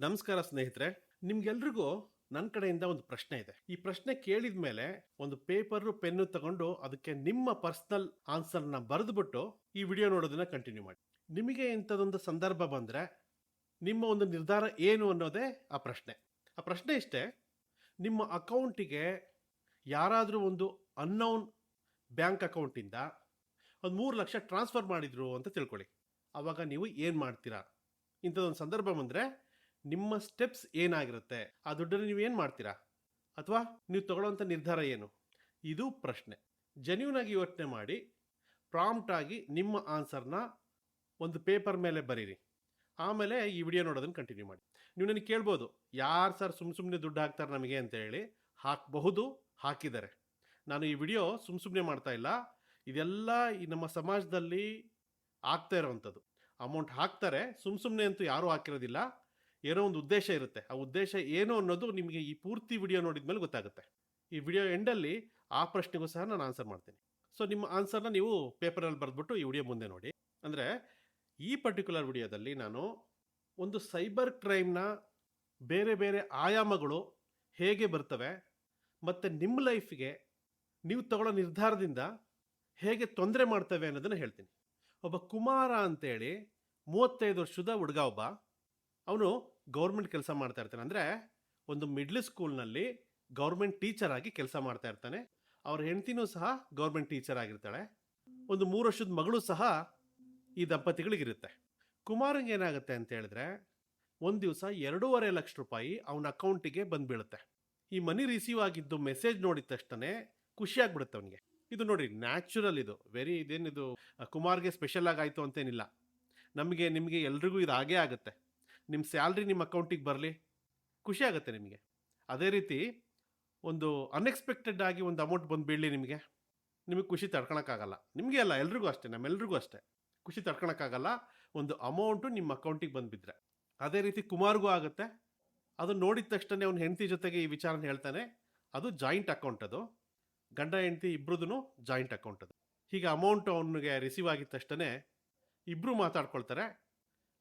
ನಮಸ್ಕಾರ ಸ್ನೇಹಿತರೆ, ನಿಮ್ಗೆಲ್ರಿಗೂ ನನ್ನ ಕಡೆಯಿಂದ ಒಂದು ಪ್ರಶ್ನೆ ಇದೆ. ಈ ಪ್ರಶ್ನೆ ಕೇಳಿದ ಮೇಲೆ ಒಂದು ಪೇಪರ್ ಪೆನ್ನು ತಗೊಂಡು ಅದಕ್ಕೆ ನಿಮ್ಮ ಪರ್ಸನಲ್ ಆನ್ಸರ್ನ ಬರೆದುಬಿಟ್ಟು ಈ ವಿಡಿಯೋ ನೋಡೋದನ್ನ ಕಂಟಿನ್ಯೂ ಮಾಡಿ. ನಿಮಗೆ ಇಂಥದ್ದೊಂದು ಸಂದರ್ಭ ಬಂದರೆ ನಿಮ್ಮ ಒಂದು ನಿರ್ಧಾರ ಏನು ಅನ್ನೋದೇ ಆ ಪ್ರಶ್ನೆ. ಆ ಪ್ರಶ್ನೆ ಇಷ್ಟೇ, ನಿಮ್ಮ ಅಕೌಂಟಿಗೆ ಯಾರಾದರೂ ಒಂದು ಅನ್ನೌನ್ ಬ್ಯಾಂಕ್ ಅಕೌಂಟಿಂದ ಒಂದು ಮೂರು ಲಕ್ಷ ಟ್ರಾನ್ಸ್ಫರ್ ಮಾಡಿದ್ರು ಅಂತ ತಿಳ್ಕೊಳ್ಳಿ. ಆವಾಗ ನೀವು ಏನು ಮಾಡ್ತೀರಾ? ಇಂಥದ್ದೊಂದು ಸಂದರ್ಭ ಬಂದರೆ ನಿಮ್ಮ ಸ್ಟೆಪ್ಸ್ ಏನಾಗಿರುತ್ತೆ? ಆ ದುಡ್ಡನ್ನು ನೀವು ಏನು ಮಾಡ್ತೀರಾ? ಅಥವಾ ನೀವು ತಗೊಳ್ಳೋಂಥ ನಿರ್ಧಾರ ಏನು? ಇದು ಪ್ರಶ್ನೆ. ಜೆನ್ಯೂನಾಗಿ ಯೋಚನೆ ಮಾಡಿ ಪ್ರಾಂಪ್ಟಾಗಿ ನಿಮ್ಮ ಆನ್ಸರ್ನ ಒಂದು ಪೇಪರ್ ಮೇಲೆ ಬರೀರಿ. ಆಮೇಲೆ ಈ ವಿಡಿಯೋ ನೋಡೋದನ್ನು ಕಂಟಿನ್ಯೂ ಮಾಡಿ. ನೀವು ನನಗೆ ಕೇಳ್ಬೋದು, ಯಾರು ಸರ್ ಸುಮ್ಮ ಸುಮ್ಮನೆ ದುಡ್ಡು ಹಾಕ್ತಾರೆ ನಮಗೆ ಅಂತ ಹೇಳಿ. ಹಾಕಬಹುದು, ಹಾಕಿದ್ದಾರೆ. ನಾನು ಈ ವಿಡಿಯೋ ಸುಮ್ಮ ಸುಮ್ಮನೆ ಮಾಡ್ತಾ ಇಲ್ಲ. ಇದೆಲ್ಲ ಈ ನಮ್ಮ ಸಮಾಜದಲ್ಲಿ ಆಗ್ತಾ ಇರೋವಂಥದ್ದು. ಅಮೌಂಟ್ ಹಾಕ್ತಾರೆ ಸುಮ್ಮ ಸುಮ್ಮನೆ ಅಂತೂ ಯಾರೂ ಹಾಕಿರೋದಿಲ್ಲ. ಏನೋ ಒಂದು ಉದ್ದೇಶ ಇರುತ್ತೆ. ಆ ಉದ್ದೇಶ ಏನು ಅನ್ನೋದು ನಿಮಗೆ ಈ ಪೂರ್ತಿ ವಿಡಿಯೋ ನೋಡಿದ ಮೇಲೆ ಗೊತ್ತಾಗುತ್ತೆ. ಈ ವಿಡಿಯೋ ಎಂಡಲ್ಲಿ ಆ ಪ್ರಶ್ನೆಗೂ ಸಹ ನಾನು ಆನ್ಸರ್ ಮಾಡ್ತೀನಿ. ಸೊ ನಿಮ್ಮ ಆನ್ಸರ್ನ ನೀವು ಪೇಪರಲ್ಲಿ ಬರೆದ್ಬಿಟ್ಟು ಈ ವಿಡಿಯೋ ಮುಂದೆ ನೋಡಿ. ಅಂದರೆ ಈ ಪರ್ಟಿಕ್ಯುಲರ್ ವಿಡಿಯೋದಲ್ಲಿ ನಾನು ಒಂದು ಸೈಬರ್ ಕ್ರೈಮ್ನ ಬೇರೆ ಬೇರೆ ಆಯಾಮಗಳು ಹೇಗೆ ಬರ್ತವೆ ಮತ್ತು ನಿಮ್ಮ ಲೈಫ್ಗೆ ನೀವು ತಗೊಳ್ಳೋ ನಿರ್ಧಾರದಿಂದ ಹೇಗೆ ತೊಂದರೆ ಮಾಡ್ತವೆ ಅನ್ನೋದನ್ನು ಹೇಳ್ತೀನಿ. ಒಬ್ಬ ಕುಮಾರ ಅಂತೇಳಿ ಮೂವತ್ತೈದು ವರ್ಷದ ಹುಡುಗ ಒಬ್ಬ ಅವನು ಗೌರ್ಮೆಂಟ್ ಕೆಲಸ ಮಾಡ್ತಾ ಇರ್ತಾನೆ. ಅಂದರೆ ಒಂದು ಮಿಡ್ಲ್ ಸ್ಕೂಲ್ನಲ್ಲಿ ಗೌರ್ಮೆಂಟ್ ಟೀಚರ್ ಆಗಿ ಕೆಲಸ ಮಾಡ್ತಾ ಇರ್ತಾನೆ. ಅವ್ರ ಹೆಂಡ್ತಿನೂ ಸಹ ಗೌರ್ಮೆಂಟ್ ಟೀಚರ್ ಆಗಿರ್ತಾಳೆ. ಒಂದು ಮೂರು ವರ್ಷದ ಮಗಳು ಸಹ ಈ ದಂಪತಿಗಳಿಗಿರುತ್ತೆ. ಕುಮಾರಂಗೆ ಏನಾಗುತ್ತೆ ಅಂತ ಹೇಳಿದ್ರೆ, ಒಂದು ದಿವಸ ಎರಡೂವರೆ ಲಕ್ಷ ರೂಪಾಯಿ ಅವನ ಅಕೌಂಟಿಗೆ ಬಂದ್ಬೀಳುತ್ತೆ ಈ ಮನಿ ರಿಸೀವ್ ಆಗಿದ್ದು ಮೆಸೇಜ್ ನೋಡಿದ ತಕ್ಷಣ ಖುಷಿ ಆಗ್ಬಿಡುತ್ತೆ ಅವನಿಗೆ. ಇದು ನೋಡಿ ನ್ಯಾಚುರಲ್ ಇದು. ವೆರಿ ಇದೇನಿದು, ಕುಮಾರ್ಗೆ ಸ್ಪೆಷಲ್ ಆಗಾಯಿತು ಅಂತೇನಿಲ್ಲ. ನಮಗೆ, ನಿಮಗೆ ಎಲ್ರಿಗೂ ಇದು ಹಾಗೇ ಆಗುತ್ತೆ. ನಿಮ್ಮ ಸ್ಯಾಲ್ರಿ ನಿಮ್ಮ ಅಕೌಂಟಿಗೆ ಬರಲಿ, ಖುಷಿ ಆಗುತ್ತೆ ನಿಮಗೆ. ಅದೇ ರೀತಿ ಒಂದು ಅನ್ಎಕ್ಸ್ಪೆಕ್ಟೆಡ್ ಆಗಿ ಒಂದು ಅಮೌಂಟ್ ಬಂದು ಬೀಳಲಿ ನಿಮಗೆ ನಿಮಗೆ ಖುಷಿ ತಡ್ಕೊಳಕ್ಕಾಗಲ್ಲ. ನಿಮಗೆ ಅಲ್ಲ, ಎಲ್ರಿಗೂ ಅಷ್ಟೇ, ನಮ್ಮೆಲ್ರಿಗೂ ಅಷ್ಟೇ. ಖುಷಿ ತಡ್ಕೊಳಕ್ಕಾಗಲ್ಲ, ಒಂದು ಅಮೌಂಟು ನಿಮ್ಮ ಅಕೌಂಟಿಗೆ ಬಂದುಬಿದ್ರೆ ಅದೇ ರೀತಿ ಕುಮಾರ್ಗೂ ಆಗುತ್ತೆ. ಅದು ನೋಡಿದ ತಕ್ಷಣ ಅವ್ನ ಹೆಂಡತಿ ಜೊತೆಗೆ ಈ ವಿಚಾರನ ಹೇಳ್ತಾನೆ. ಅದು ಜಾಯಿಂಟ್ ಅಕೌಂಟ್ ಅದು. ಗಂಡ, ಹೆಂಡತಿ ಇಬ್ರದ್ದು ಜಾಯಿಂಟ್ ಅಕೌಂಟ್ ಅದು. ಹೀಗೆ ಅಮೌಂಟ್ ಅವನಿಗೆ ರಿಸೀವ್ ಆಗಿದ ತಕ್ಷಣ ಇಬ್ಬರು ಮಾತಾಡ್ಕೊಳ್ತಾರೆ.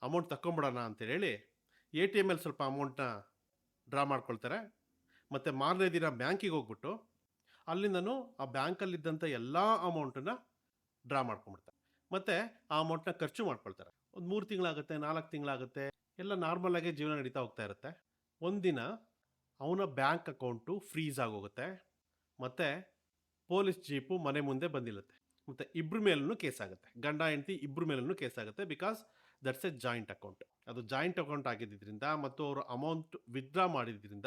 ಅಮೌಂಟ್ ತಕ್ಕೊಂಬಿಡೋಣ ಅಂತೇಳಿ ಎ ಟಿ ಎಮ್ಮಲ್ಲಿ ಸ್ವಲ್ಪ ಅಮೌಂಟ್ನ ಡ್ರಾ ಮಾಡ್ಕೊಳ್ತಾರೆ. ಮತ್ತು ಮಾರನೇ ದಿನ ಬ್ಯಾಂಕಿಗೆ ಹೋಗ್ಬಿಟ್ಟು ಅಲ್ಲಿಂದನು ಆ ಬ್ಯಾಂಕಲ್ಲಿದ್ದಂಥ ಎಲ್ಲ ಅಮೌಂಟನ್ನು ಡ್ರಾ ಮಾಡ್ಕೊಂಬಿಡ್ತಾರೆ. ಮತ್ತು ಆ ಅಮೌಂಟ್ನ ಖರ್ಚು ಮಾಡ್ಕೊಳ್ತಾರೆ. ಒಂದು ಮೂರು ತಿಂಗಳಾಗುತ್ತೆ, ನಾಲ್ಕು ತಿಂಗಳಾಗುತ್ತೆ, ಎಲ್ಲ ನಾರ್ಮಲಾಗಿ ಜೀವನ ನಡೀತಾ ಹೋಗ್ತಾ ಇರುತ್ತೆ. ಒಂದಿನ ಅವನ ಬ್ಯಾಂಕ್ ಅಕೌಂಟು ಫ್ರೀಸ್ ಆಗೋಗುತ್ತೆ. ಮತ್ತು ಪೊಲೀಸ್ ಜೀಪು ಮನೆ ಮುಂದೆ ಬಂದಿರುತ್ತೆ. ಮತ್ತು ಇಬ್ಬರ ಮೇಲೂ ಕೇಸ್ ಆಗುತ್ತೆ. ಗಂಡ, ಹೆಂಡತಿ ಇಬ್ಬರ ಮೇಲೂ ಕೇಸ್ ಆಗುತ್ತೆ because that's a joint account. ಅದು ಜಾಯಿಂಟ್ ಅಕೌಂಟ್ ಆಗಿದ್ದರಿಂದ ಮತ್ತು ಅವರು ಅಮೌಂಟ್ ವಿತ್ಡ್ರಾ ಮಾಡಿದ್ರಿಂದ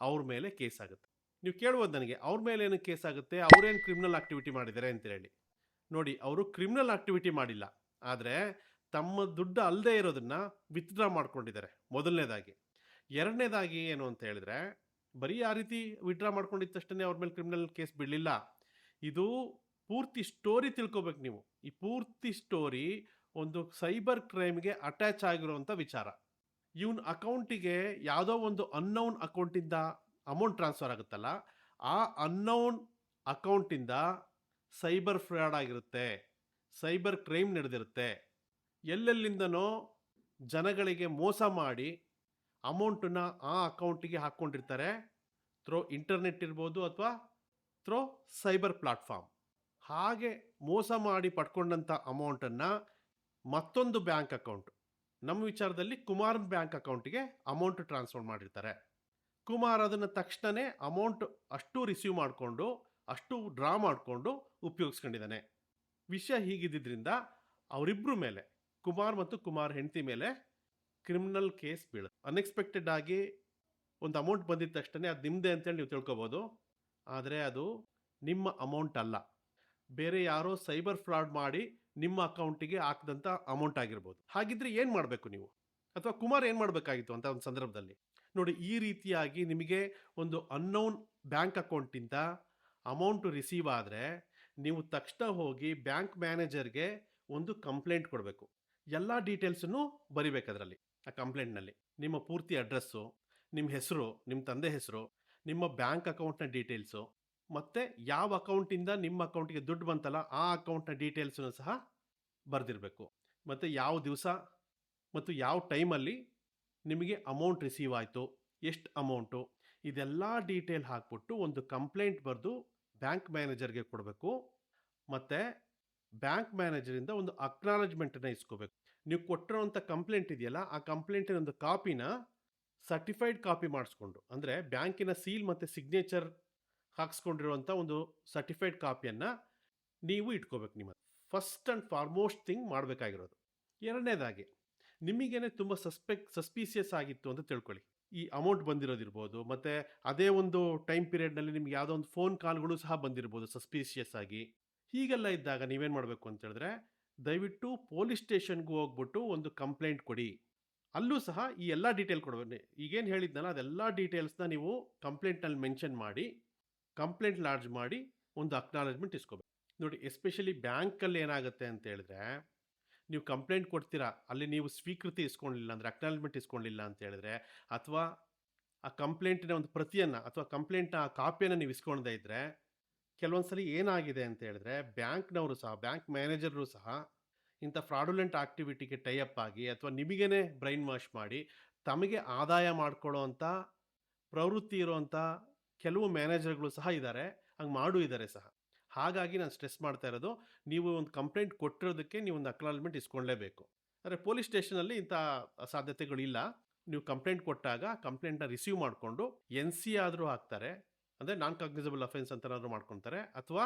ಅವ್ರ ಮೇಲೆ ಕೇಸ್ ಆಗುತ್ತೆ. ನೀವು ಕೇಳ್ಬೋದು ನನಗೆ, ಅವ್ರ ಮೇಲೆ ಏನು ಕೇಸ್ ಆಗುತ್ತೆ? ಅವರೇನು ಕ್ರಿಮಿನಲ್ ಆಕ್ಟಿವಿಟಿ ಮಾಡಿದ್ದಾರೆ ಅಂತ ಹೇಳಿ. ನೋಡಿ, ಅವರು ಕ್ರಿಮಿನಲ್ ಆಕ್ಟಿವಿಟಿ ಮಾಡಿಲ್ಲ. ಆದರೆ ತಮ್ಮ ದುಡ್ಡು ಅಲ್ಲದೆ ಇರೋದನ್ನ ವಿತ್ಡ್ರಾ ಮಾಡ್ಕೊಂಡಿದ್ದಾರೆ. ಮೊದಲನೇದಾಗಿ. ಎರಡನೇದಾಗಿ ಏನು ಅಂತ ಹೇಳಿದ್ರೆ, ಬರೀ ಆ ರೀತಿ ವಿತ್ಡ್ರಾ ಮಾಡ್ಕೊಂಡಿದ್ದ ತಕ್ಷಣ ಅವ್ರ ಮೇಲೆ ಕ್ರಿಮಿನಲ್ ಕೇಸ್ ಬಿಡಲಿಲ್ಲ ಇದು ಪೂರ್ತಿ ಸ್ಟೋರಿ ತಿಳ್ಕೊಬೇಕು ನೀವು. ಈ ಪೂರ್ತಿ ಸ್ಟೋರಿ ಒಂದು ಸೈಬರ್ ಕ್ರೈಮ್ಗೆ ಅಟ್ಯಾಚ್ ಆಗಿರುವಂಥ ವಿಚಾರ. ಇವನ್ ಅಕೌಂಟಿಗೆ ಯಾವುದೋ ಒಂದು ಅನ್ನೌನ್ ಅಕೌಂಟಿಂದ ಅಮೌಂಟ್ ಟ್ರಾನ್ಸ್ಫರ್ ಆಗುತ್ತಲ್ಲ, ಆ ಅನ್ನೌನ್ ಅಕೌಂಟಿಂದ ಸೈಬರ್ ಫ್ರಾಡ್ ಆಗಿರುತ್ತೆ, ಸೈಬರ್ ಕ್ರೈಮ್ ನಡೆದಿರುತ್ತೆ, ಎಲ್ಲೆಲ್ಲಿಂದನೋ ಜನಗಳಿಗೆ ಮೋಸ ಮಾಡಿ ಅಮೌಂಟನ್ನು ಆ ಅಕೌಂಟಿಗೆ ಹಾಕ್ಕೊಂಡಿರ್ತಾರೆ. ಥ್ರೋ ಇಂಟರ್ನೆಟ್ ಇರ್ಬೋದು ಅಥವಾ ಥ್ರೋ ಸೈಬರ್ ಪ್ಲಾಟ್ಫಾರ್ಮ್. ಹಾಗೆ ಮೋಸ ಮಾಡಿ ಪಡ್ಕೊಂಡಂಥ ಅಮೌಂಟನ್ನು ಮತ್ತೊಂದು ಬ್ಯಾಂಕ್ ಅಕೌಂಟ್. ನಮ್ಮ ವಿಚಾರದಲ್ಲಿ ಕುಮಾರ್ ಬ್ಯಾಂಕ್ ಅಕೌಂಟಿಗೆ ಅಮೌಂಟ್ ಟ್ರಾನ್ಸ್ಫರ್ ಮಾಡಿರ್ತಾರೆ. ಕುಮಾರ್ ಅದನ್ನು ತಕ್ಷಣವೇ ಅಮೌಂಟ್ ಅಷ್ಟು ರಿಸೀವ್ ಮಾಡಿಕೊಂಡು, ಅಷ್ಟು ಡ್ರಾ ಮಾಡಿಕೊಂಡು ಉಪಯೋಗಿಸ್ಕೊಂಡಿದ್ದಾನೆ. ವಿಷಯ ಹೀಗಿದ್ದರಿಂದ ಅವರಿಬ್ಬರ ಮೇಲೆ, ಕುಮಾರ್ ಮತ್ತು ಕುಮಾರ್ ಹೆಂಡತಿ ಮೇಲೆ ಕ್ರಿಮಿನಲ್ ಕೇಸ್ ಬೀಳುತ್ತೆ. ಅನ್ಎಕ್ಸ್ಪೆಕ್ಟೆಡ್ ಆಗಿ ಒಂದು ಅಮೌಂಟ್ ಬಂದಿದ ತಕ್ಷಣ ಅದು ನಿಮ್ಮದೇ ಅಂತೇಳಿ ನೀವು ತಿಳ್ಕೊಬೋದು. ಆದರೆ ಅದು ನಿಮ್ಮ ಅಮೌಂಟ್ ಅಲ್ಲ. ಬೇರೆ ಯಾರೋ ಸೈಬರ್ ಫ್ರಾಡ್ ಮಾಡಿ ನಿಮ್ಮ ಅಕೌಂಟಿಗೆ ಹಾಕಿದಂಥ ಅಮೌಂಟ್ ಆಗಿರ್ಬೋದು. ಹಾಗಿದ್ರೆ ಏನು ಮಾಡಬೇಕು ನೀವು? ಅಥವಾ ಕುಮಾರ್ ಏನು ಮಾಡಬೇಕಾಗಿತ್ತು ಅಂತ ಒಂದು ಸಂದರ್ಭದಲ್ಲಿ? ನೋಡಿ, ಈ ರೀತಿಯಾಗಿ ನಿಮಗೆ ಒಂದು ಅನ್ನೌನ್ ಬ್ಯಾಂಕ್ ಅಕೌಂಟಿಂದ ಅಮೌಂಟ್ ರಿಸೀವ್ ಆದರೆ ನೀವು ತಕ್ಷಣ ಹೋಗಿ ಬ್ಯಾಂಕ್ ಮ್ಯಾನೇಜರ್ಗೆ ಒಂದು ಕಂಪ್ಲೇಂಟ್ ಕೊಡಬೇಕು. ಎಲ್ಲ ಡೀಟೇಲ್ಸನ್ನು ಬರಿಬೇಕು ಅದರಲ್ಲಿ, ಆ ಕಂಪ್ಲೇಂಟ್ನಲ್ಲಿ ನಿಮ್ಮ ಪೂರ್ತಿ ಅಡ್ರೆಸ್ಸು ನಿಮ್ಮ ಹೆಸರು ನಿಮ್ಮ ತಂದೆ ಹೆಸರು, ನಿಮ್ಮ ಬ್ಯಾಂಕ್ ಅಕೌಂಟ್ನ ಡೀಟೇಲ್ಸು ಮತ್ತು ಯಾವ ಅಕೌಂಟಿಂದ ನಿಮ್ಮ ಅಕೌಂಟಿಗೆ ದುಡ್ಡು ಬಂತಲ್ಲ ಆ ಅಕೌಂಟ್ನ ಡೀಟೇಲ್ಸನ್ನು ಸಹ ಬರೆದಿರಬೇಕು. ಮತ್ತು ಯಾವ ದಿವಸ ಮತ್ತು ಯಾವ ಟೈಮಲ್ಲಿ ನಿಮಗೆ ಅಮೌಂಟ್ ರಿಸೀವ್ ಆಯಿತು, ಎಷ್ಟು ಅಮೌಂಟು, ಇದೆಲ್ಲ ಡೀಟೇಲ್ ಹಾಕ್ಬಿಟ್ಟು ಒಂದು ಕಂಪ್ಲೇಂಟ್ ಬರೆದು ಬ್ಯಾಂಕ್ ಮ್ಯಾನೇಜರ್ಗೆ ಕೊಡಬೇಕು. ಮತ್ತು ಬ್ಯಾಂಕ್ ಮ್ಯಾನೇಜರಿಂದ ಒಂದು ಅಕ್ನಾಲಜ್ಮೆಂಟನ್ನು ಇಸ್ಕೋಬೇಕು. ನೀವು ಕೊಟ್ಟಿರೋಂಥ ಕಂಪ್ಲೇಂಟ್ ಇದೆಯಲ್ಲ, ಆ ಕಂಪ್ಲೇಂಟಿನ ಒಂದು ಕಾಪಿನ ಸರ್ಟಿಫೈಡ್ ಕಾಪಿ ಮಾಡಿಸ್ಕೊಂಡು, ಅಂದರೆ ಬ್ಯಾಂಕಿನ ಸೀಲ್ ಮತ್ತು ಸಿಗ್ನೇಚರ್ ಹಾಕ್ಸ್ಕೊಂಡಿರುವಂಥ ಒಂದು ಸರ್ಟಿಫೈಡ್ ಕಾಪಿಯನ್ನು ನೀವು ಇಟ್ಕೋಬೇಕು ನಿಮ್ಮ ಫಸ್ಟ್ ಆ್ಯಂಡ್ ಫಾರ್ಮೋಸ್ಟ್ ಥಿಂಗ್ ಮಾಡಬೇಕಾಗಿರೋದು. ಎರಡನೇದಾಗಿ, ನಿಮಗೇನೆ ತುಂಬ ಸಸ್ಪೆಕ್ಟ್ ಸಸ್ಪೀಸಿಯಸ್ ಆಗಿತ್ತು ಅಂತ ತಿಳ್ಕೊಳ್ಳಿ. ಈ ಅಮೌಂಟ್ ಬಂದಿರೋದಿರ್ಬೋದು, ಮತ್ತು ಅದೇ ಒಂದು ಟೈಮ್ ಪೀರಿಯಡ್ನಲ್ಲಿ ನಿಮ್ಗೆ ಯಾವುದೋ ಒಂದು ಫೋನ್ ಕಾಲ್ಗಳು ಸಹ ಬಂದಿರ್ಬೋದು ಸಸ್ಪೀಷಿಯಸ್ ಆಗಿ. ಹೀಗೆಲ್ಲ ಇದ್ದಾಗ ನೀವೇನು ಮಾಡಬೇಕು ಅಂತ ಹೇಳಿದ್ರೆ, ದಯವಿಟ್ಟು ಪೊಲೀಸ್ ಸ್ಟೇಷನ್ಗೂ ಹೋಗ್ಬಿಟ್ಟು ಒಂದು ಕಂಪ್ಲೇಂಟ್ ಕೊಡಿ. ಅಲ್ಲೂ ಸಹ ಈ ಎಲ್ಲ ಡೀಟೇಲ್ ಕೊಡಬೇಕು. ಈಗೇನು ಹೇಳಿದ್ನಲ್ಲ, ಅದೆಲ್ಲ ಡೀಟೇಲ್ಸ್ನ ನೀವು ಕಂಪ್ಲೇಂಟ್ನಲ್ಲಿ ಮೆನ್ಷನ್ ಮಾಡಿ. ಕಂಪ್ಲೇಂಟ್ ಲಾಡ್ಜ್ ಮಾಡಿ ಒಂದು ಅಕ್ನಾಲಜ್ಮೆಂಟ್ ಇಸ್ಕೋಬೇಕು. ನೋಡಿ ಎಸ್ಪೆಷಲಿ ಬ್ಯಾಂಕಲ್ಲಿ ಏನಾಗುತ್ತೆ ಅಂತ ಹೇಳಿದ್ರೆ, ನೀವು ಕಂಪ್ಲೇಂಟ್ ಕೊಡ್ತೀರಾ, ಅಲ್ಲಿ ನೀವು ಸ್ವೀಕೃತಿ ಇಸ್ಕೊಂಡಿಲ್ಲ ಅಂದರೆ ಅಕ್ನಾಲಜ್ಮೆಂಟ್ ಇಸ್ಕೊಂಡಿಲ್ಲ ಅಂತ ಹೇಳಿದ್ರೆ, ಅಥವಾ ಆ ಕಂಪ್ಲೇಂಟಿನ ಒಂದು ಪ್ರತಿಯನ್ನು ಅಥವಾ ಕಂಪ್ಲೇಂಟ್ ಆ ಕಾಪಿಯನ್ನು ನೀವು ಇಸ್ಕೊಂಡೇ ಇದ್ದರೆ ಕೆಲವೊಂದ್ಸಲಿ ಏನಾಗಿದೆ ಅಂತ ಹೇಳಿದ್ರೆ, ಬ್ಯಾಂಕ್ನವರು ಸಹ, ಬ್ಯಾಂಕ್ ಮ್ಯಾನೇಜರು ಸಹ ಇಂಥ ಫ್ರಾಡುಲೆಂಟ್ ಆಕ್ಟಿವಿಟಿಗೆ ಟೈಅಪ್ ಆಗಿ ಅಥವಾ ನಿಮಗೇನೆ ಬ್ರೈನ್ ವಾಶ್ ಮಾಡಿ, ತಮಗೆ ಆದಾಯ ಮಾಡ್ಕೊಳ್ಳೋ ಅಂಥ ಪ್ರವೃತ್ತಿ ಇರುವಂಥ ಕೆಲವು ಮ್ಯಾನೇಜರ್ಗಳು ಸಹ ಇದ್ದಾರೆ ಹಂಗೆ ಮಾಡು ಇದ್ದಾರೆ ಸಹ. ಹಾಗಾಗಿ ನಾನು ಸ್ಟ್ರೆಸ್ ಮಾಡ್ತಾ ಇರೋದು, ನೀವು ಒಂದು ಕಂಪ್ಲೇಂಟ್ ಕೊಟ್ಟಿರೋದಕ್ಕೆ ನೀವು ಒಂದು ಅಕ್ನಾಲಜ್ಮೆಂಟ್ ಇಸ್ಕೊಳ್ಳೇಬೇಕು ಅಂದರೆ ಪೊಲೀಸ್ ಸ್ಟೇಷನಲ್ಲಿ ಇಂಥ ಸಾಧ್ಯತೆಗಳಿಲ್ಲ ನೀವು ಕಂಪ್ಲೇಂಟ್ ಕೊಟ್ಟಾಗ ಕಂಪ್ಲೇಂಟ್ನ ರಿಸೀವ್ ಮಾಡಿಕೊಂಡು ಎನ್ ಸಿ ಆದರೂ ಹಾಕ್ತಾರೆ, ಅಂದರೆ ನಾನ್ ಕಾಗ್ನಿಸಬಲ್ ಅಫೆನ್ಸ್ ಅಂತನಾದರೂ ಮಾಡ್ಕೊತಾರೆ, ಅಥವಾ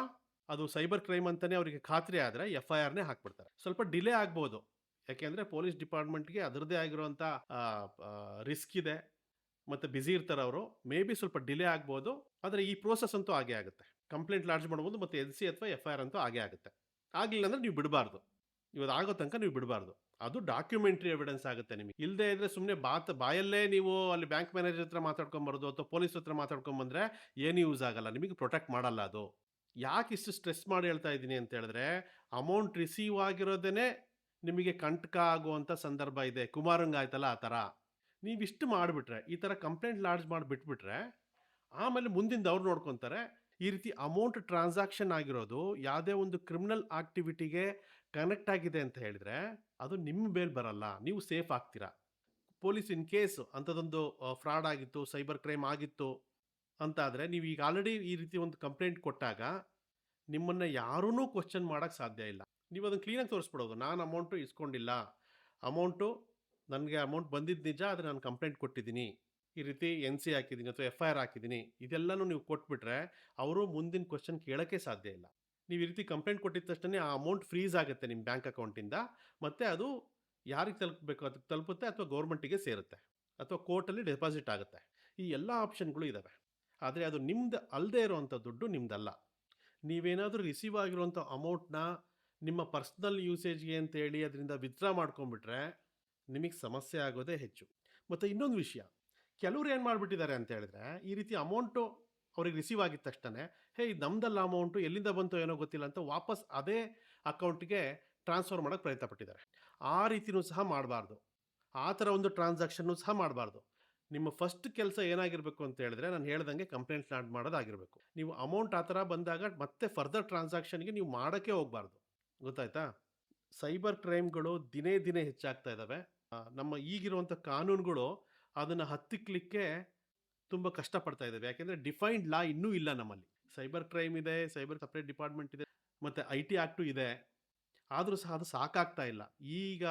ಅದು ಸೈಬರ್ ಕ್ರೈಮ್ ಅಂತಲೇ ಅವರಿಗೆ ಖಾತ್ರಿ ಆದರೆ ಎಫ್ ಐ ಆರ್ನೇ ಹಾಕ್ಬಿಡ್ತಾರೆ. ಸ್ವಲ್ಪ ಡಿಲೇ ಆಗ್ಬೋದು. ಯಾಕೆಂದರೆ ಪೊಲೀಸ್ ಡಿಪಾರ್ಟ್ಮೆಂಟ್ಗೆ ಅದರದ್ದೇ ಆಗಿರುವಂಥ ರಿಸ್ಕ್ ಇದೆ. ಮತ್ತು ಬ್ಯುಸಿ ಇರ್ತಾರೆ ಅವರು ಮೇ ಬಿ ಸ್ವಲ್ಪ ಡಿಲೇ ಆಗ್ಬೋದು, ಆದರೆ ಈ ಪ್ರೋಸೆಸ್ ಅಂತೂ ಆಗೇ ಆಗುತ್ತೆ. ಕಂಪ್ಲೇಂಟ್ ಲಾಡ್ಜ್ ಮಾಡ್ಬೋದು ಮತ್ತು ಎಲ್ ಸಿ ಅಥವಾ ಎಫ್ ಐ ಆರ್ ಅಂತೂ ಆಗೇ ಆಗುತ್ತೆ. ಆಗಲಿಲ್ಲ ಅಂದರೆ ನೀವು ಬಿಡಬಾರ್ದು. ಇವತ್ತು ಆಗೋ ತನಕ ನೀವು ಬಿಡಬಾರ್ದು. ಅದು ಡಾಕ್ಯುಮೆಂಟ್ರಿ ಎವಿಡೆನ್ಸ್ ಆಗುತ್ತೆ ನಿಮಗೆ. ಇಲ್ಲದೆ ಇದ್ರೆ ಸುಮ್ಮನೆ ಬಾತ್, ಬಾಯಲ್ಲೇ ನೀವು ಅಲ್ಲಿ ಬ್ಯಾಂಕ್ ಮ್ಯಾನೇಜರ್ ಹತ್ರ ಮಾತಾಡ್ಕೊಂಬರೋದು ಅಥವಾ ಪೊಲೀಸ್ ಹತ್ರ ಮಾತಾಡ್ಕೊಂಬಂದ್ರೆ ಏನು ಯೂಸ್ ಆಗಲ್ಲ. ನಿಮಗೆ ಪ್ರೊಟೆಕ್ಟ್ ಮಾಡಲ್ಲ ಅದು. ಯಾಕೆ ಇಷ್ಟು ಸ್ಟ್ರೆಸ್ ಮಾಡಿ ಹೇಳ್ತಾ ಇದ್ದೀನಿ ಅಂತ ಹೇಳಿದ್ರೆ ಅಮೌಂಟ್ ರಿಸೀವ್ ಆಗಿರೋದೇ ನಿಮಗೆ ಕಂಟಕ ಆಗುವಂಥ ಸಂದರ್ಭ ಇದೆ. ಕುಮಾರಂಗ ಆಯ್ತಲ್ಲ ಆ ಥರ. ನೀವಿಷ್ಟು ಮಾಡಿಬಿಟ್ರೆ, ಈ ಥರ ಕಂಪ್ಲೇಂಟ್ ಲಾಡ್ಜ್ ಮಾಡಿಬಿಟ್ಬಿಟ್ರೆ ಆಮೇಲೆ ಮುಂದಿಂದ ಅವ್ರು ನೋಡ್ಕೊತಾರೆ, ಈ ರೀತಿ ಅಮೌಂಟ್ ಟ್ರಾನ್ಸಾಕ್ಷನ್ ಆಗಿರೋದು ಯಾವುದೇ ಒಂದು ಕ್ರಿಮಿನಲ್ ಆಕ್ಟಿವಿಟಿಗೆ ಕನೆಕ್ಟ್ ಆಗಿದೆ ಅಂತ ಹೇಳಿದರೆ, ಅದು ನಿಮ್ಮ ಮೇಲೆ ಬರಲ್ಲ, ನೀವು ಸೇಫ್ ಆಗ್ತೀರಾ? ಪೊಲೀಸ್ ಇನ್ ಕೇಸ್ ಅಂಥದ್ದೊಂದು ಫ್ರಾಡ್ ಆಗಿತ್ತು, ಸೈಬರ್ ಕ್ರೈಮ್ ಆಗಿತ್ತು ಅಂತ ಆದರೆ ನೀವು ಈಗ ಆಲ್ರೆಡಿ ಈ ರೀತಿ ಒಂದು ಕಂಪ್ಲೇಂಟ್ ಕೊಟ್ಟಾಗ, ನಿಮ್ಮನ್ನು ಯಾರೂ ಕ್ವಶನ್ ಮಾಡೋಕ್ಕೆ ಸಾಧ್ಯ ಇಲ್ಲ. ನೀವು ಅದನ್ನು ಕ್ಲೀನಾಗಿ ತೋರಿಸ್ಬಿಡೋದು, ನಾನು ಅಮೌಂಟು ಇಸ್ಕೊಂಡಿಲ್ಲ, ಅಮೌಂಟು ನನಗೆ ಅಮೌಂಟ್ ಬಂದಿದ್ದು ನಿಜ, ಆದರೆ ನಾನು ಕಂಪ್ಲೇಂಟ್ ಕೊಟ್ಟಿದ್ದೀನಿ. ಈ ರೀತಿ ಎನ್ ಸಿ ಹಾಕಿದ್ದೀನಿ ಅಥವಾ ಎಫ್ ಐ ಆರ್ ಹಾಕಿದ್ದೀನಿ. ಇದೆಲ್ಲನೂ ನೀವು ಕೊಟ್ಬಿಟ್ರೆ ಅವರು ಮುಂದಿನ ಕ್ವಶನ್ ಕೇಳೋಕ್ಕೆ ಸಾಧ್ಯ ಇಲ್ಲ. ನೀವು ಈ ರೀತಿ ಕಂಪ್ಲೇಂಟ್ ಕೊಟ್ಟಿದ ತಕ್ಷಣ ಆ ಅಮೌಂಟ್ ಫ್ರೀಸ್ ಆಗುತ್ತೆ ನಿಮ್ಮ ಬ್ಯಾಂಕ್ ಅಕೌಂಟಿಂದ ಮತ್ತು ಅದು ಯಾರಿಗೆ ತಲುಪಬೇಕು, ಅದಕ್ಕೆ ತಲುಪುತ್ತೆ ಅಥವಾ ಗೌರ್ಮೆಂಟಿಗೆ ಸೇರುತ್ತೆ ಅಥವಾ ಕೋರ್ಟಲ್ಲಿ ಡೆಪಾಸಿಟ್ ಆಗುತ್ತೆ. ಈ ಎಲ್ಲ ಆಪ್ಷನ್ಗಳು ಇದ್ದಾವೆ ಆದರೆ ಅದು ನಿಮ್ದು ಅಲ್ಲದೆ ಇರುವಂಥ ದುಡ್ಡು ನಿಮ್ದಲ್ಲ. ನೀವೇನಾದರೂ ರಿಸೀವ್ ಆಗಿರುವಂಥ ಅಮೌಂಟ್ನ ನಿಮ್ಮ ಪರ್ಸ್ನಲ್ ಯೂಸೇಜ್ಗೆ ಅಂತೇಳಿ ಅದರಿಂದ ವಿತ್ಡ್ರಾ ಮಾಡ್ಕೊಂಡ್ಬಿಟ್ರೆ ನಿಮಗೆ ಸಮಸ್ಯೆ ಆಗೋದೇ ಹೆಚ್ಚು. ಮತ್ತು ಇನ್ನೊಂದು ವಿಷಯ. ಕೆಲವ್ರು ಏನು ಮಾಡಿಬಿಟ್ಟಿದ್ದಾರೆ ಅಂತ ಹೇಳಿದ್ರೆ, ಈ ರೀತಿ ಅಮೌಂಟು ಅವ್ರಿಗೆ ರಿಸೀವ್ ಆಗಿದ ತಕ್ಷಣ ಹೇ, ಇದು ನಮ್ದಲ್ಲ ಅಮೌಂಟು, ಎಲ್ಲಿಂದ ಬಂತು ಏನೋ ಗೊತ್ತಿಲ್ಲ ಅಂತ ವಾಪಸ್ ಅದೇ ಅಕೌಂಟ್ಗೆ ಟ್ರಾನ್ಸ್ಫರ್ ಮಾಡೋಕ್ಕೆ ಪ್ರಯತ್ನ ಪಟ್ಟಿದ್ದಾರೆ. ಆ ರೀತಿನೂ ಸಹ ಮಾಡಬಾರ್ದು. ಆ ಥರ ಒಂದು ಟ್ರಾನ್ಸಾಕ್ಷನ್ನು ಸಹ ಮಾಡಬಾರ್ದು. ನಿಮ್ಮ ಫಸ್ಟ್ ಕೆಲಸ ಏನಾಗಿರಬೇಕು ಅಂತ ಹೇಳಿದ್ರೆ, ನಾನು ಹೇಳ್ದಂಗೆ ಕಂಪ್ಲೇಂಟ್ ಸ್ಟಾರ್ಟ್ ಮಾಡೋದಾಗಿರಬೇಕು. ನೀವು ಅಮೌಂಟ್ ಆ ಥರ ಬಂದಾಗ ಮತ್ತೆ ಫರ್ದರ್ ಟ್ರಾನ್ಸಾಕ್ಷನ್ಗೆ ನೀವು ಮಾಡೋಕ್ಕೆ ಹೋಗಬಾರ್ದು. ಗೊತ್ತಾಯ್ತಾ? ಸೈಬರ್ ಕ್ರೈಮ್ಗಳು ದಿನೇ ದಿನೇ ಹೆಚ್ಚಾಗ್ತಾ ಇದ್ದಾವೆ ನಮ್ಮ ಈಗಿರುವಂಥ ಕಾನೂನುಗಳು ಅದನ್ನು ಹತ್ತಿಕ್ಲಿಕ್ಕೆ ತುಂಬ ಕಷ್ಟಪಡ್ತಾ ಇದ್ದಾವೆ ಯಾಕೆಂದರೆ ಡಿಫೈನ್ಡ್ ಲಾ ಇನ್ನೂ ಇಲ್ಲ ನಮ್ಮಲ್ಲಿ. ಸೈಬರ್ ಕ್ರೈಮ್ ಇದೆ, ಸೈಬರ್ ಸಪ್ರೇಟ್ ಡಿಪಾರ್ಟ್ಮೆಂಟ್ ಇದೆ, ಮತ್ತು ಐ ಟಿ ಆ್ಯಕ್ಟು ಇದೆ. ಆದರೂ ಸಹ ಅದು ಸಾಕಾಗ್ತಾ ಇಲ್ಲ. ಈಗ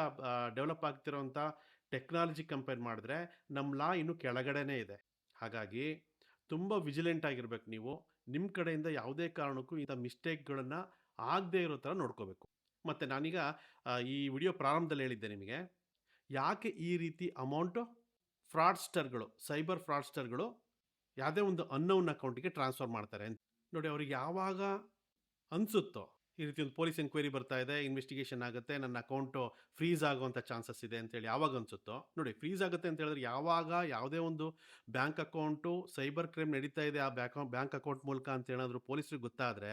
ಡೆವಲಪ್ ಆಗ್ತಿರೋಂಥ ಟೆಕ್ನಾಲಜಿ ಕಂಪೇರ್ ಮಾಡಿದ್ರೆ ನಮ್ಮ ಲಾ ಇನ್ನೂ ಕೆಳಗಡೆನೇ ಇದೆ. ಹಾಗಾಗಿ ತುಂಬ ವಿಜಿಲೆಂಟ್ ಆಗಿರ್ಬೇಕು ನೀವು. ನಿಮ್ಮ ಕಡೆಯಿಂದ ಯಾವುದೇ ಕಾರಣಕ್ಕೂ ಇಂಥ ಮಿಸ್ಟೇಕ್ಗಳನ್ನು ಆಗದೇ ಇರೋ ಥರ ನೋಡ್ಕೋಬೇಕು. ಮತ್ತು ನಾನೀಗ ಈ ವಿಡಿಯೋ ಪ್ರಾರಂಭದಲ್ಲಿ ಹೇಳಿದ್ದೆ ನಿಮಗೆ. ಯಾಕೆ ಈ ರೀತಿ ಅಮೌಂಟು ಫ್ರಾಡ್ಸ್ಟರ್ಗಳು, ಸೈಬರ್ ಫ್ರಾಡ್ಸ್ಟರ್ಗಳು ಯಾವುದೇ ಒಂದು ಅನ್ನೌನ್ ಅಕೌಂಟಿಗೆ ಟ್ರಾನ್ಸ್ಫರ್ ಮಾಡ್ತಾರೆ ಅಂತ. ನೋಡಿ, ಅವ್ರಿಗೆ ಯಾವಾಗ ಅನಿಸುತ್ತೋ, ಈ ರೀತಿ ಒಂದು ಪೊಲೀಸ್ ಎನ್ಕ್ವೈರಿ ಬರ್ತಾ ಇದೆ, ಇನ್ವೆಸ್ಟಿಗೇಷನ್ ಆಗುತ್ತೆ, ನನ್ನ ಅಕೌಂಟು ಫ್ರೀಸ್ ಆಗುವಂಥ ಚಾನ್ಸಸ್ ಇದೆ ಅಂತೇಳಿ ಯಾವಾಗ ಅನಿಸುತ್ತೋ, ನೋಡಿ, ಫ್ರೀಸ್ ಆಗುತ್ತೆ ಅಂತ ಹೇಳಿದ್ರೆ ಯಾವಾಗ ಯಾವುದೇ ಒಂದು ಬ್ಯಾಂಕ್ ಅಕೌಂಟು, ಸೈಬರ್ ಕ್ರೈಮ್ ನಡೀತಾ ಇದೆ, ಆ ಬ್ಯಾಂಕ್ ಬ್ಯಾಂಕ್ ಅಕೌಂಟ್ ಮೂಲಕ ಅಂತ ಏನಾದರೂ ಪೊಲೀಸರಿಗೆ ಗೊತ್ತಾದರೆ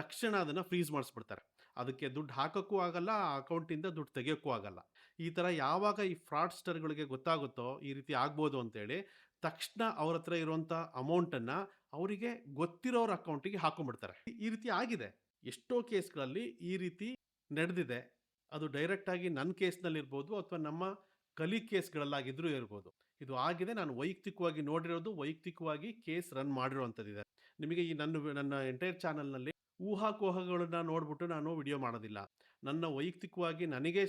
ತಕ್ಷಣ ಅದನ್ನು ಫ್ರೀಸ್ ಮಾಡಿಸ್ಬಿಡ್ತಾರೆ. ಅದಕ್ಕೆ ದುಡ್ಡು ಹಾಕೋಕ್ಕೂ ಆಗಲ್ಲ, ಆ ಅಕೌಂಟಿಂದ ದುಡ್ಡು ತೆಗಿಯೋಕ್ಕೂ ಆಗಲ್ಲ. ಈ ಥರ ಯಾವಾಗ ಈ ಫ್ರಾಡ್ಸ್ಟರ್ಗಳಿಗೆ ಗೊತ್ತಾಗುತ್ತೋ ಈ ರೀತಿ ಆಗ್ಬೋದು ಅಂತೇಳಿ ತಕ್ಷಣ ಅವ್ರ ಹತ್ರ ಇರುವಂಥ ಅಮೌಂಟನ್ನು ಅವರಿಗೆ ಗೊತ್ತಿರೋರ ಅಕೌಂಟಿಗೆ ಹಾಕೊಂಡ್ಬಿಡ್ತಾರೆ ಈ- ರೀತಿ ಆಗಿದೆ. ಎಷ್ಟೋ ಕೇಸ್ಗಳಲ್ಲಿ ಈ ರೀತಿ ನಡೆದಿದೆ. ಅದು ಡೈರೆಕ್ಟಾಗಿ ನನ್ನ ಕೇಸ್ನಲ್ಲಿರ್ಬೋದು ಅಥವಾ ನಮ್ಮ ಕಲಿ ಕೇಸ್ಗಳಲ್ಲಾಗಿದ್ರೂ ಇರ್ಬೋದು. ಇದು ಆಗಿದೆ. ನಾನು ವೈಯಕ್ತಿಕವಾಗಿ ನೋಡಿರೋದು, ವೈಯಕ್ತಿಕವಾಗಿ ಕೇಸ್ ರನ್ ಮಾಡಿರೋವಂಥದ್ದಿದೆ. ನಿಮಗೆ ಈ ನನ್ನ ನನ್ನ ಎಂಟೈರ್ ಚಾನಲ್ನಲ್ಲಿ ಊಹಾಪೋಹಗಳನ್ನ ನೋಡ್ಬಿಟ್ಟು ನಾನು ವಿಡಿಯೋ ಮಾಡೋದಿಲ್ಲ. ನನ್ನ ವೈಯಕ್ತಿಕವಾಗಿ ನನಗೆ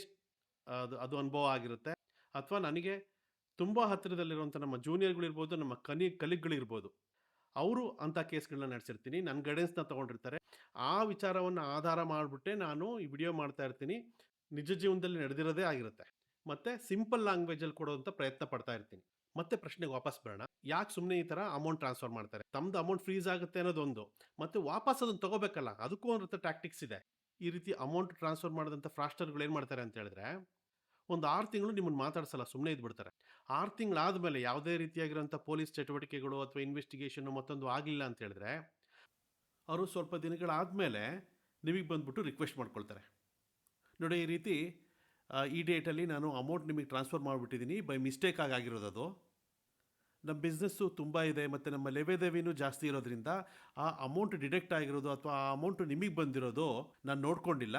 ಅದು ಅದು ಅನುಭವ ಆಗಿರುತ್ತೆ. ಅಥವಾ ನನಗೆ ತುಂಬ ಹತ್ತಿರದಲ್ಲಿರುವಂಥ ನಮ್ಮ ಜೂನಿಯರ್ಗಳಿರ್ಬೋದು ನಮ್ಮ ಕನಿ ಕಲಿಗ್ಗಳಿರ್ಬೋದು ಅವರು ಅಂಥ ಕೇಸ್ಗಳನ್ನ ನಡೆಸಿರ್ತೀನಿ. ನನ್ನ ಗೈಡೆನ್ಸ್ನ ತೊಗೊಂಡಿರ್ತಾರೆ. ಆ ವಿಚಾರವನ್ನು ಆಧಾರ ಮಾಡಿಬಿಟ್ಟೆ ನಾನು ಈ ವಿಡಿಯೋ ಮಾಡ್ತಾ ಇರ್ತೀನಿ. ನಿಜ ಜೀವನದಲ್ಲಿ ನಡೆದಿರೋದೇ ಆಗಿರುತ್ತೆ. ಮತ್ತು ಸಿಂಪಲ್ ಲ್ಯಾಂಗ್ವೇಜಲ್ಲಿ ಕೊಡೋವಂಥ ಪ್ರಯತ್ನ ಪಡ್ತಾ ಇರ್ತೀನಿ. ಮತ್ತೆ ಪ್ರಶ್ನೆಗೆ ವಾಪಸ್ ಬರೋಣ. ಯಾಕೆ ಸುಮ್ಮನೆ ಈ ಥರ ಅಮೌಂಟ್ ಟ್ರಾನ್ಸ್ಫರ್ ಮಾಡ್ತಾರೆ? ತಮ್ದು ಅಮೌಂಟ್ ಫ್ರೀಸ್ ಆಗುತ್ತೆ ಅನ್ನೋದೊಂದು. ಮತ್ತೆ ವಾಪಸ್ ಅದನ್ನ ತಗೋಬೇಕಲ್ಲ, ಅದಕ್ಕೂ ಒಂದು ಟ್ಯಾಕ್ಟಿಕ್ಸ್ ಇದೆ. ಈ ರೀತಿ ಅಮೌಂಟ್ ಟ್ರಾನ್ಸ್ಫರ್ ಮಾಡಿದಂಥ ಫ್ರಾಸ್ಟರ್ಗಳು ಏನು ಮಾಡ್ತಾರೆ ಅಂತ ಹೇಳಿದ್ರೆ, ಒಂದು ಆರು ತಿಂಗಳು ನಿಮ್ಮನ್ನು ಮಾತಾಡ್ಸಲ್ಲ ಸುಮ್ಮನೆ ಇದ್ಬಿಡ್ತಾರೆ. ಆರು ತಿಂಗಳಾದಮೇಲೆ ಯಾವುದೇ ರೀತಿಯಾಗಿರೋಂಥ ಪೊಲೀಸ್ ಚಟುವಟಿಕೆಗಳು ಅಥವಾ ಇನ್ವೆಸ್ಟಿಗೇಷನ್ ಮತ್ತೊಂದು ಆಗಲಿಲ್ಲ ಅಂತ ಹೇಳಿದ್ರೆ, ಅವರು ಸ್ವಲ್ಪ ದಿನಗಳಾದಮೇಲೆ ನಿಮಗೆ ಬಂದ್ಬಿಟ್ಟು ರಿಕ್ವೆಸ್ಟ್ ಮಾಡ್ಕೊಳ್ತಾರೆ. ನೋಡಿ ಈ ರೀತಿ ಈ ಡೇಟಲ್ಲಿ ನಾನು ಅಮೌಂಟ್ ನಿಮಗೆ ಟ್ರಾನ್ಸ್ಫರ್ ಮಾಡಿಬಿಟ್ಟಿದ್ದೀನಿ ಬೈ ಮಿಸ್ಟೇಕ್ ಆಗಿರೋದು ಅದು. ನಮ್ಮ ಬಿಸ್ನೆಸ್ಸು ತುಂಬ ಇದೆ, ಮತ್ತು ನಮ್ಮ ಲೆವೆದೇವಿನೂ ಜಾಸ್ತಿ ಇರೋದ್ರಿಂದ ಆ ಅಮೌಂಟ್ ಡಿಡೆಕ್ಟ್ ಆಗಿರೋದು ಅಥವಾ ಆ ಅಮೌಂಟು ನಿಮಗೆ ಬಂದಿರೋದು ನಾನು ನೋಡ್ಕೊಂಡಿಲ್ಲ.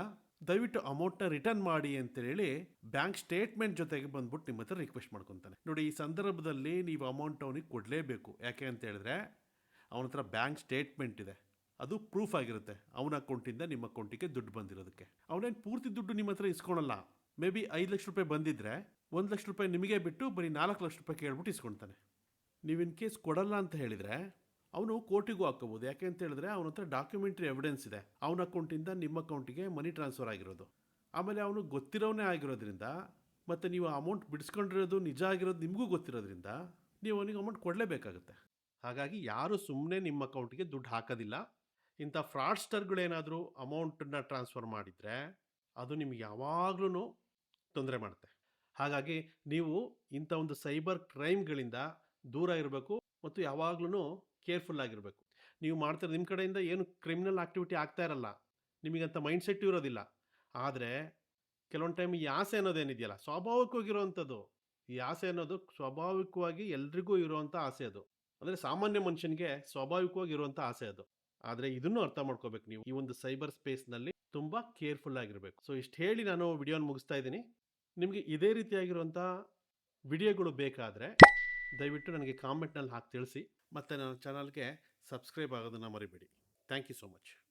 ದಯವಿಟ್ಟು ಅಮೌಂಟ್ನ ರಿಟರ್ನ್ ಮಾಡಿ ಅಂತೇಳಿ ಬ್ಯಾಂಕ್ ಸ್ಟೇಟ್ಮೆಂಟ್ ಜೊತೆಗೆ ಬಂದ್ಬಿಟ್ಟು ನಿಮ್ಮ ಹತ್ರ ರಿಕ್ವೆಸ್ಟ್ ಮಾಡ್ಕೊತಾನೆ. ನೋಡಿ, ಈ ಸಂದರ್ಭದಲ್ಲಿ ನೀವು ಅಮೌಂಟ್ ಅವನಿಗೆ ಕೊಡಲೇಬೇಕು. ಯಾಕೆ ಅಂತ ಹೇಳಿದ್ರೆ ಅವನ ಹತ್ರ ಬ್ಯಾಂಕ್ ಸ್ಟೇಟ್ಮೆಂಟ್ ಇದೆ. ಅದು ಪ್ರೂಫ್ ಆಗಿರುತ್ತೆ ಅವನ ಅಕೌಂಟಿಂದ ನಿಮ್ಮ ಅಕೌಂಟಿಗೆ ದುಡ್ಡು ಬಂದಿರೋದಕ್ಕೆ. ಅವನೇನು ಪೂರ್ತಿ ದುಡ್ಡು ನಿಮ್ಮ ಹತ್ರ ಇಸ್ಕೊಳಲ್ಲ. ಮೇ ಬಿ ಐದು ಲಕ್ಷ ರೂಪಾಯಿ ಬಂದಿದ್ರೆ ಒಂದು ಲಕ್ಷ ರೂಪಾಯಿ ನಿಮಗೆ ಬಿಟ್ಟು ಬರೀ ನಾಲ್ಕು ಲಕ್ಷ ರೂಪಾಯಿ ಕೇಳ್ಬಿಟ್ಟು ಇಸ್ಕೊಳ್ತಾನೆ. ನೀವು ಇನ್ ಕೇಸ್ ಕೊಡಲ್ಲ ಅಂತ ಹೇಳಿದರೆ ಅವನು ಕೋರ್ಟಿಗೂ ಹಾಕೋಬೋದು ಯಾಕೆ ಅಂತ ಹೇಳಿದ್ರೆ ಅವನ ಹತ್ರ ಡಾಕ್ಯುಮೆಂಟ್ರಿ ಎವಿಡೆನ್ಸ್ ಇದೆ. ಅವನ ಅಕೌಂಟಿಂದ ನಿಮ್ಮ ಅಕೌಂಟಿಗೆ ಮನಿ ಟ್ರಾನ್ಸ್ಫರ್ ಆಗಿರೋದು. ಆಮೇಲೆ ಅವನು ಗೊತ್ತಿರೋನೇ ಆಗಿರೋದ್ರಿಂದ ಮತ್ತು ನೀವು ಅಮೌಂಟ್ ಬಿಡಿಸ್ಕೊಂಡಿರೋದು ನಿಜ ಆಗಿರೋದು ನಿಮಗೂ ಗೊತ್ತಿರೋದ್ರಿಂದ ನೀವು ಅವನಿಗೆ ಅಮೌಂಟ್ ಕೊಡಲೇಬೇಕಾಗುತ್ತೆ. ಹಾಗಾಗಿ ಯಾರು ಸುಮ್ಮನೆ ನಿಮ್ಮ ಅಕೌಂಟಿಗೆ ದುಡ್ಡು ಹಾಕೋದಿಲ್ಲ. ಇಂಥ ಫ್ರಾಡ್ಸ್ಟರ್ಗಳೇನಾದರೂ ಅಮೌಂಟನ್ನ ಟ್ರಾನ್ಸ್ಫರ್ ಮಾಡಿದರೆ ಅದು ನಿಮ್ಗೆ ಯಾವಾಗಲೂ ತೊಂದರೆ ಮಾಡುತ್ತೆ. ಹಾಗಾಗಿ ನೀವು ಇಂಥ ಒಂದು ಸೈಬರ್ ಕ್ರೈಮ್ಗಳಿಂದ ದೂರ ಇರಬೇಕು ಮತ್ತು ಯಾವಾಗ್ಲೂ ಕೇರ್ಫುಲ್ ಆಗಿರಬೇಕು. ನೀವು ಮಾಡ್ತಿರೋ ನಿಮ್ಮ ಕಡೆಯಿಂದ ಏನು ಕ್ರಿಮಿನಲ್ ಆಕ್ಟಿವಿಟಿ ಆಗ್ತಾ ಇರಲ್ಲ. ನಿಮಗಂತ ಮೈಂಡ್ ಸೆಟ್ ಇರೋದಿಲ್ಲ. ಆದರೆ ಕೆಲವೊಂದು ಟೈಮ್ ಈ ಆಸೆ ಅನ್ನೋದೇನಿದೆಯಲ್ಲ ಸ್ವಾಭಾವಿಕವಾಗಿರುವಂಥದ್ದು ಈ ಆಸೆ ಅನ್ನೋದು ಸ್ವಾಭಾವಿಕವಾಗಿ ಎಲ್ರಿಗೂ ಇರುವಂಥ ಆಸೆ ಅದು. ಅಂದರೆ ಸಾಮಾನ್ಯ ಮನುಷ್ಯನಿಗೆ ಸ್ವಾಭಾವಿಕವಾಗಿ ಇರುವಂಥ ಆಸೆ ಅದು. ಆದರೆ ಇದನ್ನು ಅರ್ಥ ಮಾಡ್ಕೋಬೇಕು ನೀವು. ಈ ಒಂದು ಸೈಬರ್ ಸ್ಪೇಸ್ನಲ್ಲಿ ತುಂಬ ಕೇರ್ಫುಲ್ ಆಗಿರಬೇಕು. ಸೊ, ಇಷ್ಟು ಹೇಳಿ ನಾನು ವಿಡಿಯೋನ ಮುಗಿಸ್ತಾ ಇದ್ದೀನಿ. ನಿಮಗೆ ಇದೇ ರೀತಿಯಾಗಿರುವಂಥ ವಿಡಿಯೋಗಳು ಬೇಕಾದರೆ ದಯವಿಟ್ಟು ನನಗೆ ಕಾಮೆಂಟ್ನಲ್ಲಿ ಹಾಕಿ ತಿಳಿಸಿ ಮತ್ತು ನನ್ನ ಚಾನಲ್ಗೆ ಸಬ್ಸ್ಕ್ರೈಬ್ ಆಗೋದನ್ನು ಮರಿಬೇಡಿ. Thank you so much.